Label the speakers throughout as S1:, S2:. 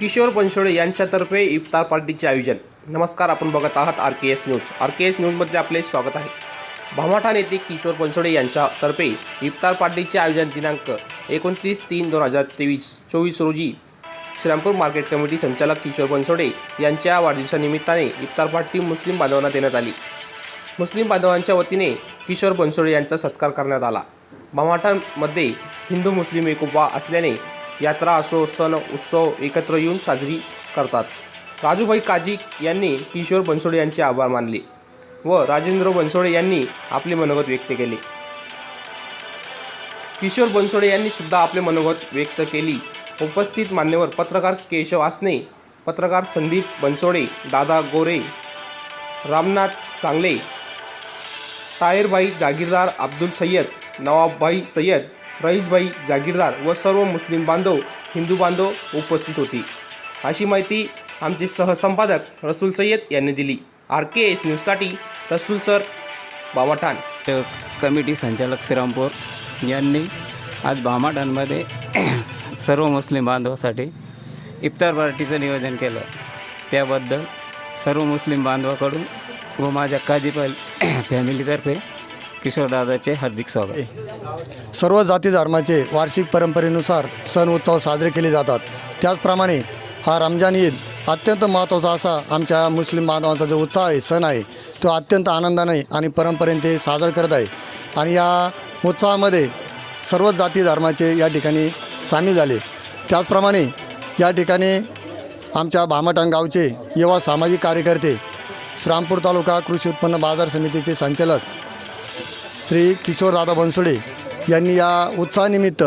S1: किशोर बनसोडे यांच्यातर्फे इफ्तार पार्टीचे आयोजन. नमस्कार आपण बघत आहात R K S news. R K S न्यूजमध्ये आपले स्वागत आहे. भामाठा येथे किशोर बनसोडे यांच्यातर्फे इफ्तार पार्टीचे आयोजन दिनांक एकोणतीस तीन दोन हजार तेवीस चोवीस रोजी श्रीरामपूर मार्केट कमिटी संचालक किशोर बनसोडे यांच्या वाढदिवसानिमित्ताने इफ्तार पार्टी मुस्लिम बांधवांना देण्यात आली. मुस्लिम बांधवांच्या वतीने किशोर बनसोडे यांचा सत्कार करण्यात आला. भामाठांमध्ये हिंदू मुस्लिम एकोपा असल्याने यात्रा असो सण उत्सव एकत्र येऊन साजरी करतात. राजूभाई काजी यांनी किशोर बनसोडे यांचे आभार मानले व राजेंद्र बनसोडे यांनी आपले मनोगत व्यक्त केले. किशोर बनसोडे यांनी सुद्धा आपले मनोगत व्यक्त केली. उपस्थित मान्यवर पत्रकार केशव आसने पत्रकार संदीप बनसोडे दादा गोरे रामनाथ सांगले ताहेरभाई जागीरदार अब्दुल सय्यद नवाबभाई सय्यद रईसभाई जागीरदार व सर्व मुस्लिम बांधव हिंदू बांधव उपस्थित होती. अशी माहिती आमचे सहसंपादक रसूल सय्यद यांनी दिली. आर के एस न्यूजसाठी रसूल सर बामाठाण.
S2: कमिटी संचालक श्रीरामपूर यांनी आज भामाठाणमध्ये सर्व मुस्लिम बांधवासाठी इफ्तार पार्टीचं नियोजन केलं. त्याबद्दल सर्व मुस्लिम बांधवाकडून व माझ्या काजीपाल फॅमिलीतर्फे किशोरदादाचे हार्दिक स्वागत.
S3: सर्व जाती धर्माचे वार्षिक परंपरेनुसार सण उत्सव साजरे केले जातात. त्याचप्रमाणे हा रमजान ईद अत्यंत महत्त्वाचा असा आमच्या मुस्लिम बांधवांचा जो उत्साह आहे सण आहे तो अत्यंत आनंदाने आणि परंपरेने ते साजरा करत आहे. आणि या उत्साहामध्ये सर्वच जाती धर्माचे या ठिकाणी सामील झाले. त्याचप्रमाणे या ठिकाणी आमच्या भामटाण गावचे युवा सामाजिक कार्यकर्ते श्रामपूर तालुका कृषी उत्पन्न बाजार समितीचे संचालक श्री किशोरदादा बनसोडे यांनी या उत्साहानिमित्त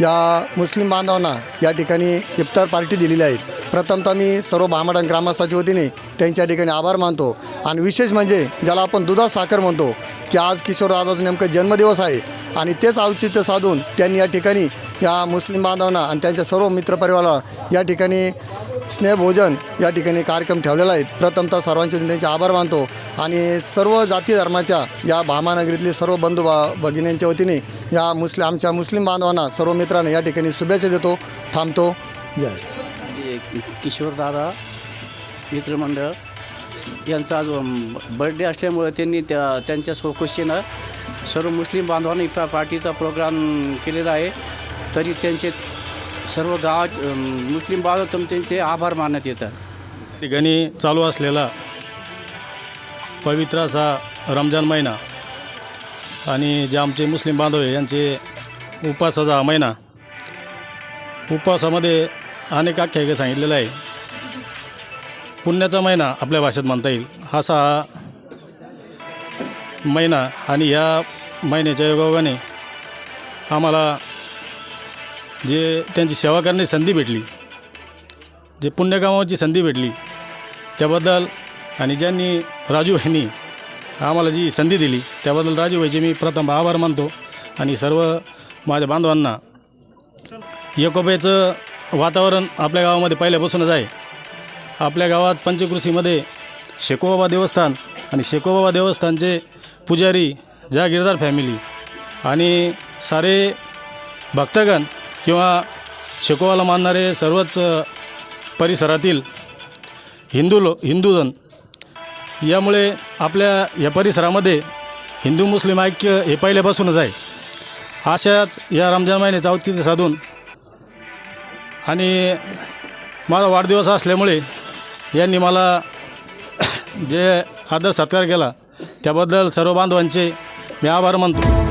S3: या मुस्लिम बांधवांना या ठिकाणी इफ्तार पार्टी दिलेली आहे. प्रथमतः मी सर्व भामडान ग्रामस्थाच्या वतीने त्यांच्या ठिकाणी आभार मानतो आणि विशेष म्हणजे ज्याला आपण दुधात साखर म्हणतो की आज किशोरदादाचा नेमकं जन्मदिवस आहे आणि तेच औचित्य साधून त्यांनी या ठिकाणी या मुस्लिम बांधवांना आणि त्यांच्या सर्व मित्रपरिवाराला या ठिकाणी स्नेहभोजन या ठिकाणी कार्यक्रम ठेवलेला आहे. प्रथमतः सर्वांचे त्यांचे आभार मानतो आणि सर्व जाती धर्माच्या या भामानगरीतले सर्व बंधू बा भगिनींच्या वतीने या मुस्लिम आमच्या मुस्लिम बांधवांना सर्व मित्रांना या ठिकाणी शुभेच्छा देतो. थांबतो. जय.
S4: किशोरदादा मित्रमंडळ यांचा आज बर्थडे असल्यामुळे त्यांनी त्या त्यांच्या स्वखुशीनं सर्व मुस्लिम बांधवांनी इफ्तार पार्टीचा प्रोग्राम केलेला आहे. तरी त्यांचे सर्व गावात मुस्लिम बांधव त्यांचे आभार मानण्यात येतात.
S5: ठिकाणी चालू असलेला पवित्र असा रमजान महिना आणि जे आमचे मुस्लिम बांधव आहे यांचे उपवासाचा हा महिना उपवासामध्ये अनेक आख्यायिका सांगितलेलं आहे पुण्याचा महिना आपल्या भाषेत म्हणता येईल. असा हा महिना आणि ह्या महिन्याच्या योगायोगाने आम्हाला जे त्यांची सेवा करण्याची संधी भेटली जे पुण्यकामाची संधी भेटली त्याबद्दल आणि ज्यांनी राजूभाईंनी आम्हाला जी संधी दिली त्याबद्दल राजूभाईचे मी प्रथम आभार मानतो आणि सर्व माझ्या बांधवांना एकोप्याचं वातावरण आपल्या गावामध्ये पहिल्यापासूनच आहे. आपल्या गावात पंचकृषीमध्ये शेकोबाबा देवस्थान आणि शेकोबाबा देवस्थानचे पुजारी जागीरदार फॅमिली आणि सारे भक्तगण किंवा शिकवायला मानणारे सर्वच परिसरातील हिंदू लो हिंदूजन यामुळे आपल्या या परिसरामध्ये हिंदू मुस्लिम ऐक्य हे पहिल्यापासूनच आहे. अशाच या रमजान महिने औचित्य साधून आणि माझा वाढदिवस असल्यामुळे यांनी मला जे आदर सत्कार केला त्याबद्दल सर्व बांधवांचे मी आभार मानतो.